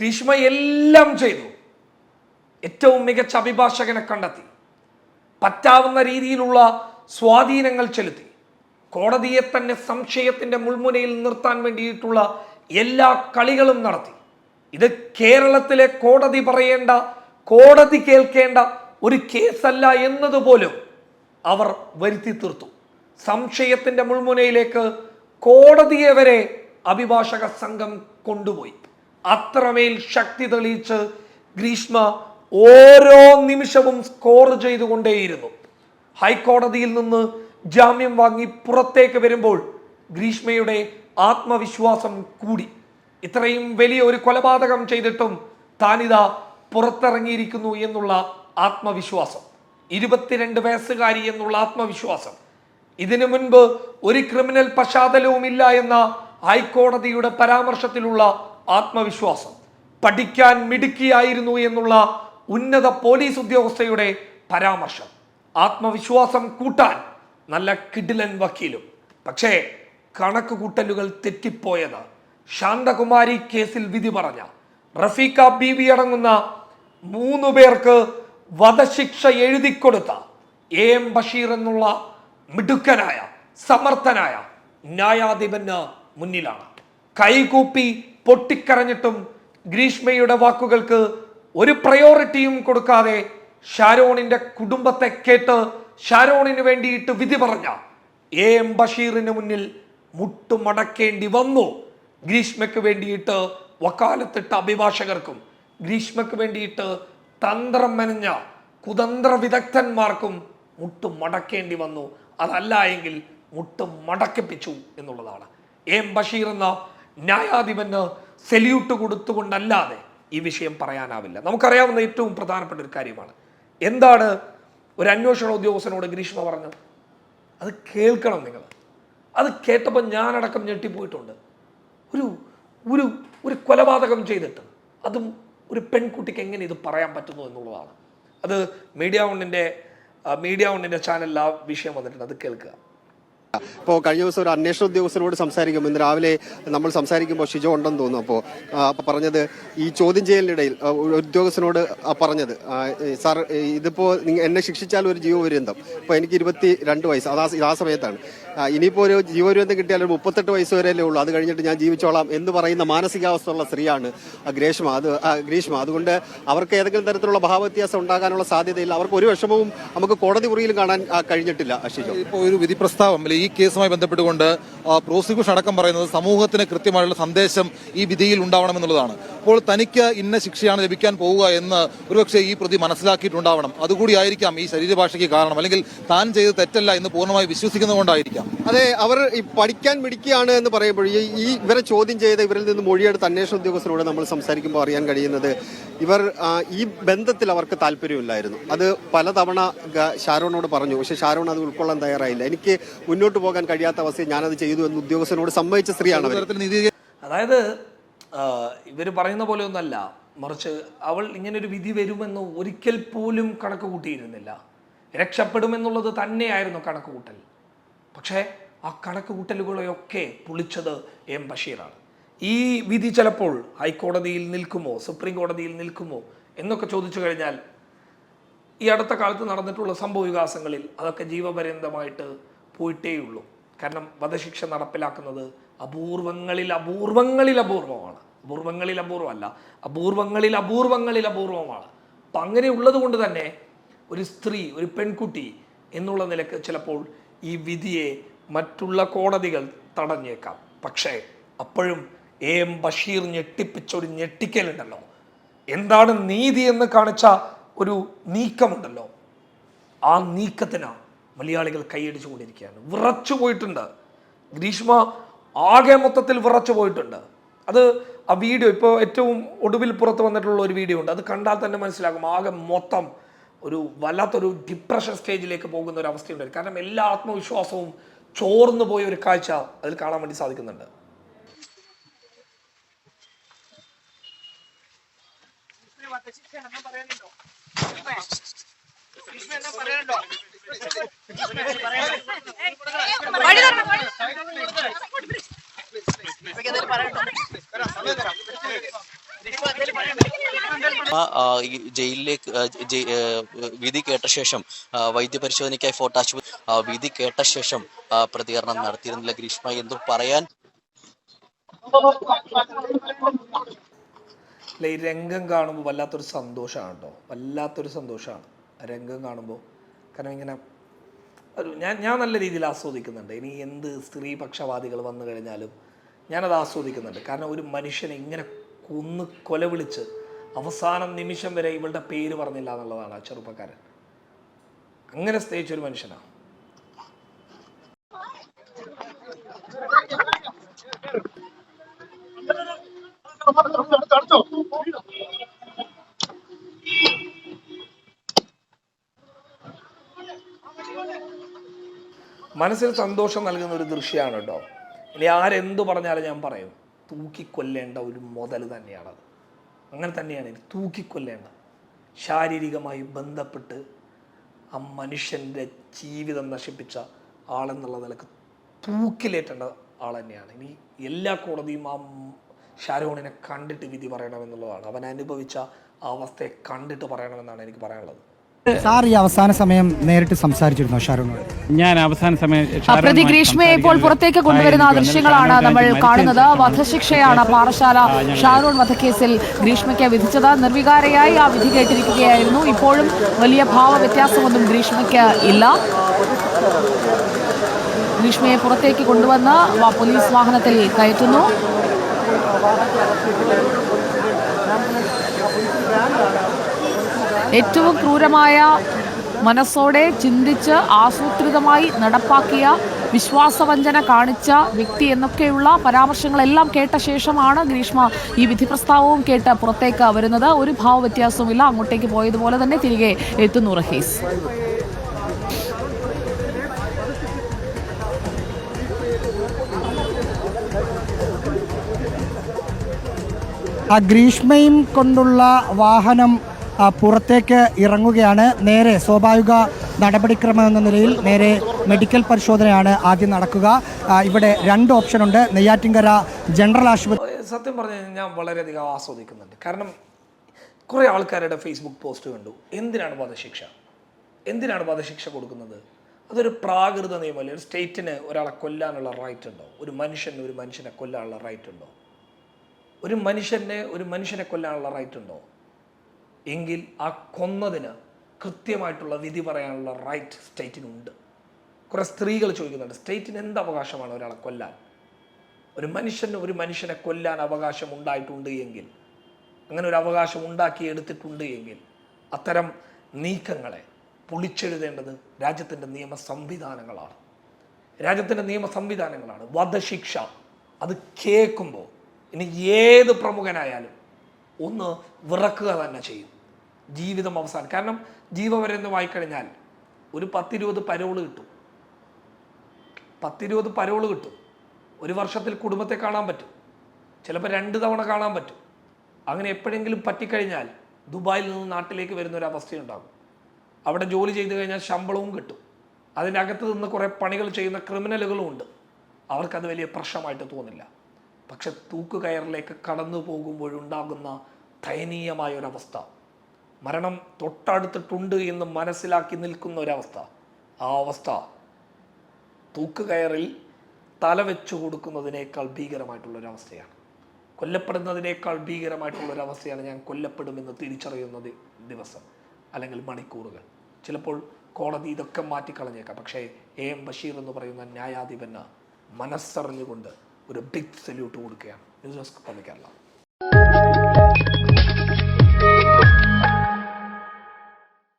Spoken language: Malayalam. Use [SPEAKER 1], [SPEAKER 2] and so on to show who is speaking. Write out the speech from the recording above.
[SPEAKER 1] ഗ്രീഷ്മ എല്ലാം ചെയ്തു. ഏറ്റവും മികച്ച അഭിഭാഷകനെ കണ്ടെത്തി. പറ്റാവുന്ന രീതിയിലുള്ള സ്വാധീനങ്ങൾ ചെലുത്തി. കോടതിയെ തന്നെ സംശയത്തിന്റെ മുൾമുനയിൽ നിർത്താൻ വേണ്ടിയിട്ടുള്ള എല്ലാ കളികളും നടത്തി. ഇത് കേരളത്തിലെ കോടതി പറയേണ്ട കോടതി കേൾക്കേണ്ട ഒരു കേസല്ല എന്നതുപോലും അവർ വരുത്തി തീർത്തു. സംശയത്തിന്റെ മുൾമുനയിലേക്ക് കോടതിയെ വരെ അഭിഭാഷക സംഘം കൊണ്ടുപോയി. അത്രമേൽ ശക്തി തെളിയിച്ച് ഗ്രീഷ്മ ഓരോ നിമിഷവും സ്കോർ ചെയ്തുകൊണ്ടേയിരുന്നു. ഹൈക്കോടതിയിൽ നിന്ന് ജാമ്യം വാങ്ങി പുറത്തേക്ക് വരുമ്പോൾ ഗ്രീഷ്മയുടെ ആത്മവിശ്വാസം കൂടി. ഇത്രയും വലിയ ഒരു കൊലപാതകം ചെയ്തിട്ടും താനിതാ പുറത്തിറങ്ങിയിരിക്കുന്നു എന്നുള്ള ആത്മവിശ്വാസം. ഇരുപത്തിരണ്ട് വയസ്സുകാരി എന്നുള്ള ആത്മവിശ്വാസം. ഇതിനു മുൻപ് ഒരു ക്രിമിനൽ പശ്ചാത്തലവുമില്ല എന്ന ഹൈക്കോടതിയുടെ പരാമർശത്തിലുള്ള ആത്മവിശ്വാസം. പഠിക്കാൻ മിടുക്കിയായിരുന്നു എന്നുള്ള ഉന്നത പോലീസ് ഉദ്യോഗസ്ഥയുടെ പരാമർശം. ആത്മവിശ്വാസം കൂട്ടാൻ നല്ല കിഡിലൻ വക്കീലും. പക്ഷേ കണക്ക് കൂട്ടലുകൾ തെറ്റിപ്പോയത് ശാന്തകുമാരി കേസിൽ വിധി പറഞ്ഞ റഫീഖ ബീവി അടങ്ങുന്ന മൂന്ന് പേർക്ക് വധശിക്ഷ എഴുതിക്കൊടുത്ത എ എം ബഷീർ എന്നുള്ള മിടുക്കനായ സമർത്ഥനായ ന്യായാധിപന് മുന്നിലാണ്. കൈകൂപ്പി പൊട്ടിക്കരഞ്ഞിട്ടും ഗ്രീഷ്മയുടെ വാക്കുകൾക്ക് ഒരു പ്രയോറിറ്റിയും കൊടുക്കാതെ ഷാരോണിന്റെ കുടുംബത്തെ കേട്ട് ഷാരോണിന് വേണ്ടിയിട്ട് വിധി പറഞ്ഞ എ എം ബഷീറിന് മുന്നിൽ മുട്ടുമടക്കേണ്ടി വന്നു. ഗ്രീഷ്മയ്ക്ക് വേണ്ടിയിട്ട് വക്കാലത്തിട്ട അഭിഭാഷകർക്കും ഗ്രീഷ്മയ്ക്ക് വേണ്ടിയിട്ട് തന്ത്രം മെനഞ്ഞ കുതന്ത്ര വിദഗ്ധന്മാർക്കും മുട്ടു മടക്കേണ്ടി വന്നു. അതല്ല എങ്കിൽ മുട്ടും മടക്കിപ്പിച്ചു എന്നുള്ളതാണ് എം ബഷീർ എന്ന ന്യായാധിപന് സെല്യൂട്ട് കൊടുത്തുകൊണ്ടല്ലാതെ ഈ വിഷയം പറയാനാവില്ല. നമുക്കറിയാവുന്ന ഏറ്റവും പ്രധാനപ്പെട്ട ഒരു കാര്യമാണ്. എന്താണ് ഒരു അന്വേഷണ ഉദ്യോഗസ്ഥനോട് ഗ്രീഷ്മ പറഞ്ഞത്? അത് കേൾക്കണം നിങ്ങൾ. അത് കേട്ടപ്പോൾ ഞാനടക്കം ഞെട്ടിപ്പോയിട്ടുണ്ട്. ഒരു ഒരു ഒരു കൊലപാതകം ചെയ്തിട്ട് അതും ഒരു പെൺകുട്ടിക്ക് എങ്ങനെ ഇത് പറയാൻ പറ്റുന്നു എന്നുള്ളതാണ്. അത് മീഡിയ ഓണിന്റെ മീഡിയ ഓണിന്റെ ചാനലിൽ ആ വിഷയം വന്നിട്ടുണ്ട്. അത് കേൾക്കുക.
[SPEAKER 2] ഇപ്പോൾ കഴിഞ്ഞ ദിവസം ഒരു അന്വേഷണ ഉദ്യോഗസ്ഥനോട് സംസാരിക്കുമ്പോൾ ഇന്ന് രാവിലെ നമ്മൾ സംസാരിക്കുമ്പോൾ ഷിജോ ഉണ്ടെന്ന് തോന്നുന്നു. അപ്പോൾ അപ്പോൾ പറഞ്ഞത് ഈ ചോദ്യം ചെയ്യലിനിടയിൽ ഉദ്യോഗസ്ഥനോട് പറഞ്ഞത് സാർ ഇതിപ്പോൾ എന്നെ ശിക്ഷിച്ചാൽ ഒരു ജീവപര്യന്തം. അപ്പോൾ എനിക്ക് ഇരുപത്തി രണ്ട് വയസ്സ് അതാ ആ സമയത്താണ്. ഇനിയിപ്പോൾ ഒരു ജീവപര്യന്തം കിട്ടിയാൽ ഒരു മുപ്പത്തെട്ട് വയസ്സ് വരെയല്ലേ ഉള്ളൂ. അത് കഴിഞ്ഞിട്ട് ഞാൻ ജീവിച്ചോളാം എന്ന് പറയുന്ന മാനസികാവസ്ഥയുള്ള സ്ത്രീയാണ് ഗ്രേഷ്മ. അത് ഗ്രീഷ്മ. അതുകൊണ്ട് അവർക്ക് ഏതെങ്കിലും തരത്തിലുള്ള ഭാവവ്യത്യാസം ഉണ്ടാകാനുള്ള സാധ്യതയില്ല. അവർക്ക് ഒരു വിഷമവും നമുക്ക് കോടതി മുറിയിലും കാണാൻ കഴിഞ്ഞിട്ടില്ല ഷിജോ
[SPEAKER 3] ഇപ്പോൾ ഒരു വിധി പ്രസ്താവം ഈ കേസുമായി ബന്ധപ്പെട്ടുകൊണ്ട് പ്രോസിക്യൂഷൻ അടക്കം പറയുന്നത് സമൂഹത്തിന് കൃത്യമായുള്ള സന്ദേശം ഈ വിധിയിൽ ഉണ്ടാവണമെന്നുള്ളതാണ്. അപ്പോൾ തനിക്ക് ഇന്ന ശിക്ഷയാണ് ലഭിക്കാൻ പോവുക എന്ന് ഒരുപക്ഷെ ഈ പ്രതി മനസ്സിലാക്കിയിട്ടുണ്ടാവണം. അതുകൂടി ആയിരിക്കാം ഈ ശരീരഭാഷയ്ക്ക് കാരണം. അല്ലെങ്കിൽ താൻ ചെയ്ത് തെറ്റല്ല എന്ന് പൂർണമായി വിശ്വസിക്കുന്നതുകൊണ്ടായിരിക്കാം.
[SPEAKER 2] അതെ അവർ ഈ പഠിക്കാൻ മിടിക്കുകയാണ് എന്ന് പറയുമ്പോൾ ഈ ഇവരെ ചോദ്യം ചെയ്ത് ഇവരിൽ നിന്ന് മൊഴിയെടുത്ത് അന്വേഷണ ഉദ്യോഗസ്ഥരോട് നമ്മൾ സംസാരിക്കുമ്പോൾ അറിയാൻ കഴിയുന്നത് ഇവർ ഈ ബന്ധത്തിൽ അവർക്ക് താല്പര്യമില്ലായിരുന്നു. അത് പലതവണ ഷാരോണോട് പറഞ്ഞു. പക്ഷേ ഷാരോൺ അത് ഉൾക്കൊള്ളാൻ തയ്യാറായില്ല. എനിക്ക് മുന്നോട്ട് പോകാൻ കഴിയാത്ത അവസ്ഥയിൽ ഞാനത് ചെയ്തു എന്ന് ഉദ്യോഗസ്ഥനോട് സമ്മതിച്ച സ്ത്രീയാണ്
[SPEAKER 1] അതായത് ഇവർ പറയുന്ന പോലെ ഒന്നല്ല മറിച്ച് അവൾ ഇങ്ങനൊരു ഒരു വിധി വരുമെന്ന് ഒരിക്കൽ പോലും കണക്ക് കൂട്ടിയിരുന്നില്ല രക്ഷപ്പെടുമെന്നുള്ളത് തന്നെയായിരുന്നു കണക്ക് കൂട്ടൽ പക്ഷേ ആ കണക്ക് കൂട്ടലുകളെയൊക്കെ പൊളിച്ചത് എം ബഷീറാണ്. ഈ വിധി ചിലപ്പോൾ ഹൈക്കോടതിയിൽ നിൽക്കുമോ സുപ്രീം കോടതിയിൽ നിൽക്കുമോ എന്നൊക്കെ ചോദിച്ചു കഴിഞ്ഞാൽ ഈ അടുത്ത കാലത്ത് നടന്നിട്ടുള്ള സംഭവ വികാസങ്ങളിൽ അതൊക്കെ ജീവപര്യന്തമായിട്ട് പോയിട്ടേയുള്ളൂ. കാരണം വധശിക്ഷ നടപ്പിലാക്കുന്നത് അപൂർവങ്ങളിൽ അപൂർവങ്ങളിൽ അപൂർവമാണ്. അപൂർവങ്ങളിൽ അപൂർവമല്ല അപൂർവങ്ങളിൽ അപൂർവങ്ങളിൽ അപൂർവമാണ്. അപ്പം അങ്ങനെ ഉള്ളത് കൊണ്ട് തന്നെ ഒരു സ്ത്രീ ഒരു പെൺകുട്ടി എന്നുള്ള നിലയ്ക്ക് ചിലപ്പോൾ ഈ വിധിയെ മറ്റുള്ള കോടതികൾ തടഞ്ഞേക്കാം. പക്ഷേ അപ്പോഴും എ എം ബഷീർ ഞെട്ടിപ്പിച്ച ഒരു ഞെട്ടിക്കലുണ്ടല്ലോ. എന്താണ് നീതി എന്ന് കാണിച്ച ഒരു നീക്കമുണ്ടല്ലോ. ആ നീക്കത്തിന് മലയാളികൾ കൈയടിച്ചു കൊണ്ടിരിക്കുകയാണ്. വിറച്ചു പോയിട്ടുണ്ട്. ഗ്രീഷ്മ ആകെ മൊത്തത്തിൽ വിറച്ചു പോയിട്ടുണ്ട്. അത് ആ വീഡിയോ ഇപ്പോൾ ഏറ്റവും ഒടുവിൽ പുറത്ത് വന്നിട്ടുള്ള ഒരു വീഡിയോ ഉണ്ട്. അത് കണ്ടാൽ തന്നെ മനസ്സിലാകും. ആകെ മൊത്തം ഒരു വല്ലാത്തൊരു ഡിപ്രഷൻ സ്റ്റേജിലേക്ക് പോകുന്ന ഒരു അവസ്ഥയുണ്ട് കാരണം എല്ലാ ആത്മവിശ്വാസവും ചോർന്നു പോയ ഒരു കാഴ്ച അതിൽ കാണാൻ വേണ്ടി സാധിക്കുന്നുണ്ട്.
[SPEAKER 4] വഴി തരണം, വഴി തരണം. ആ, ആ, ഈ ജയിലിലേക്ക് വിധി കേട്ട ശേഷം വൈദ്യപരിശോധനയ്ക്കായി ഫോർട്ട് ആശുപത്രി വിധി കേട്ട ശേഷം പ്രതികരണം നടത്തിയിരുന്നില്ല. ഗ്രീഷ്മ എന്തു പറയാൻ?
[SPEAKER 1] അല്ല ഈ രംഗം കാണുമ്പോൾ വല്ലാത്തൊരു സന്തോഷമാണ് കേട്ടോ വല്ലാത്തൊരു സന്തോഷമാണ് രംഗം കാണുമ്പോൾ കാരണം ഇങ്ങനെ ഒരു ഞാൻ ഞാൻ നല്ല രീതിയിൽ ആസ്വദിക്കുന്നുണ്ട്. ഇനി എന്ത് സ്ത്രീപക്ഷവാദികൾ വന്നു കഴിഞ്ഞാലും ഞാനത് ആസ്വദിക്കുന്നുണ്ട്. കാരണം ഒരു മനുഷ്യനെ ഇങ്ങനെ കൊന്ന് കൊലവിളിച്ച് അവസാന നിമിഷം വരെ ഇവളുടെ പേര് പറഞ്ഞില്ല എന്നുള്ളതാണ് ആ ചെറുപ്പക്കാരൻ. അങ്ങനെ സ്നേഹിച്ച ഒരു മനുഷ്യനാണ് മനസ്സിൽ സന്തോഷം നൽകുന്ന ഒരു ദൃശ്യമാണ് കേട്ടോ. ഇനി ആരെന്തു പറഞ്ഞാലും ഞാൻ പറയും തൂക്കിക്കൊല്ലേണ്ട ഒരു മുതൽ തന്നെയാണത്. അങ്ങനെ തന്നെയാണ് തൂക്കിക്കൊല്ലേണ്ട. ശാരീരികമായി ബന്ധപ്പെട്ട് ആ മനുഷ്യന്റെ ജീവിതം നശിപ്പിച്ച ആളെന്നുള്ള നിലയ്ക്ക് തൂക്കിലേറ്റേണ്ട ആൾ തന്നെയാണ്. ഇനി എല്ലാ കോടതിയും ആ ഷാരോണിനെ കണ്ടിട്ട് വിധി പറയണമെന്നുള്ളതാണ്. അവൻ അനുഭവിച്ച അവസ്ഥയെ കണ്ടിട്ട് പറയണമെന്നാണ് എനിക്ക് പറയാനുള്ളത്.
[SPEAKER 5] സാർ ഈ അവസാന സമയം നേരിട്ട് സംസാരിച്ചിരുന്നോ ഷാരൂണോട്
[SPEAKER 6] ഞാൻ അവസാന സമയം
[SPEAKER 7] പ്രതി ഗ്രീഷ്മയെ ഇപ്പോൾ പുറത്തേക്ക് കൊണ്ടുവരുന്ന. ദൃശ്യങ്ങളാണ് നമ്മൾ കാണുന്നത്. വധശിക്ഷയാണ് പാറശാല ഷാരൂൺ വധക്കേസിൽ ഗ്രീഷ്മയ്ക്ക് വിധിച്ചത്. നിർവികാരയായി ആ വിധി കേട്ടിരിക്കുകയായിരുന്നു. ഇപ്പോഴും വലിയ ഭാവ വ്യത്യാസമൊന്നും ഗ്രീഷ്മയ്ക്ക് ഇല്ല. ഗ്രീഷ്മയെ പുറത്തേക്ക് കൊണ്ടുവന്ന് പോലീസ് വാഹനത്തിൽ കയറ്റുന്നു. ഏറ്റവും ക്രൂരമായ മനസ്സോടെ ചിന്തിച്ച് ആസൂത്രിതമായി നടപ്പാക്കിയ വിശ്വാസവഞ്ചന കാണിച്ച വ്യക്തി എന്നൊക്കെയുള്ള പരാമർശങ്ങളെല്ലാം കേട്ട ശേഷമാണ് ഗ്രീഷ്മ ഈ വിധി പ്രസ്താവവും കേട്ട് പുറത്തേക്ക് വരുന്നത്. ഒരു ഭാവ വ്യത്യാസവുമില്ല അങ്ങോട്ടേക്ക് പോയതുപോലെ തന്നെ തിരികെ എത്തുന്നു റഹീസ്.
[SPEAKER 5] ആ ഗ്രീഷ്മയും കൊണ്ടുള്ള വാഹനം പുറത്തേക്ക് ഇറങ്ങുകയാണ്. നേരെ സ്വാഭാവിക നടപടിക്രമം എന്ന നിലയിൽ നേരെ മെഡിക്കൽ പരിശോധനയാണ് ആദ്യം നടക്കുക. ഇവിടെ രണ്ട് ഓപ്ഷനുണ്ട് നെയ്യാറ്റിൻകര ജനറൽ ആശുപത്രി
[SPEAKER 1] സത്യം പറഞ്ഞു ഞാൻ വളരെയധികം ആസ്വദിക്കുന്നുണ്ട്. കാരണം കുറേ ആൾക്കാരുടെ ഫേസ്ബുക്ക് പോസ്റ്റ് കണ്ടു. എന്തിനാണ് വധശിക്ഷ? എന്തിനാണ് വധശിക്ഷ കൊടുക്കുന്നത്? അതൊരു പ്രാകൃത നിയമമല്ലേ ഒരു സ്റ്റേറ്റിന് ഒരാളെ കൊല്ലാനുള്ള റൈറ്റ് ഉണ്ടോ? ഒരു മനുഷ്യന് ഒരു മനുഷ്യനെ കൊല്ലാനുള്ള റൈറ്റ് ഉണ്ടോ? ഒരു മനുഷ്യനെ ഒരു മനുഷ്യനെ കൊല്ലാനുള്ള റൈറ്റ് ഉണ്ടോ? എങ്കിൽ ആ കൊന്നതിന് കൃത്യമായിട്ടുള്ള വിധി പറയാനുള്ള റൈറ്റ് സ്റ്റേറ്റിനുണ്ട് കുറേ സ്ത്രീകൾ ചോദിക്കുന്നുണ്ട് സ്റ്റേറ്റിന് എന്ത് അവകാശമാണ് ഒരാളെ കൊല്ലാൻ? ഒരു മനുഷ്യന് ഒരു മനുഷ്യനെ കൊല്ലാൻ അവകാശം ഉണ്ടായിട്ടുണ്ട് എങ്കിൽ അങ്ങനെ ഒരു അവകാശം ഉണ്ടാക്കി എടുത്തിട്ടുണ്ട് എങ്കിൽ അത്തരം നീക്കങ്ങളെ പൊളിച്ചെഴുതേണ്ടത് രാജ്യത്തിന്റെ നിയമ സംവിധാനങ്ങളാണ്. രാജ്യത്തിന്റെ നിയമ സംവിധാനങ്ങളാണ്. വധശിക്ഷ. അത് കേൾക്കുമ്പോൾ ഇനി ഏത് പ്രമുഖനായാലും ഒന്ന് വിറക്കുക തന്നെ ചെയ്യും. ജീവിതം അവസാനം. കാരണം ജീവപര്യന്തം വായിക്കഴിഞ്ഞാൽ ഒരു പത്തിരുപത് പരോൾ കിട്ടും. പത്തിരുപത് പരോൾ കിട്ടും. ഒരു വർഷത്തിൽ കുടുംബത്തെ കാണാൻ പറ്റും. ചിലപ്പോൾ രണ്ട് തവണ കാണാൻ പറ്റും. അങ്ങനെ എപ്പോഴെങ്കിലും പറ്റിക്കഴിഞ്ഞാൽ ദുബായിൽ നിന്ന് നാട്ടിലേക്ക് വരുന്ന ഒരു അവസ്ഥയുണ്ടാകും. അവിടെ ജോലി ചെയ്തു കഴിഞ്ഞാൽ ശമ്പളവും കിട്ടും. അതിന്റെ അകത്ത് നിന്ന് കുറേ പണികൾ ചെയ്യുന്ന ക്രിമിനലുകളും ഉണ്ട്. അവർക്കത് വലിയ പ്രശ്നമായിട്ട് തോന്നില്ല. പക്ഷെ തൂക്കുകയറിലേക്ക് കടന്നു പോകുമ്പോഴുണ്ടാകുന്ന ദയനീയമായ ഒരവസ്ഥ മരണം തൊട്ടടുത്തിട്ടുണ്ട് എന്ന് മനസ്സിലാക്കി നിൽക്കുന്ന ഒരവസ്ഥ ആ അവസ്ഥ തൂക്കുകയറിൽ തല വെച്ചു കൊടുക്കുന്നതിനേക്കാൾ ഭീകരമായിട്ടുള്ളൊരവസ്ഥയാണ്. കൊല്ലപ്പെടുന്നതിനേക്കാൾ ഭീകരമായിട്ടുള്ളൊരവസ്ഥയാണ് ഞാൻ കൊല്ലപ്പെടുമെന്ന് തിരിച്ചറിയുന്ന ദിവസം അല്ലെങ്കിൽ മണിക്കൂറുകൾ. ചിലപ്പോൾ കോടതി ഇതൊക്കെ മാറ്റിക്കളഞ്ഞേക്കാം. പക്ഷേ എ എം ബഷീർ എന്ന് പറയുന്ന ന്യായാധിപന് മനസ്സറിഞ്ഞുകൊണ്ട് ഒരു ബിഗ് സല്യൂട്ട് കൊടുക്കുകയാണ്. News desk public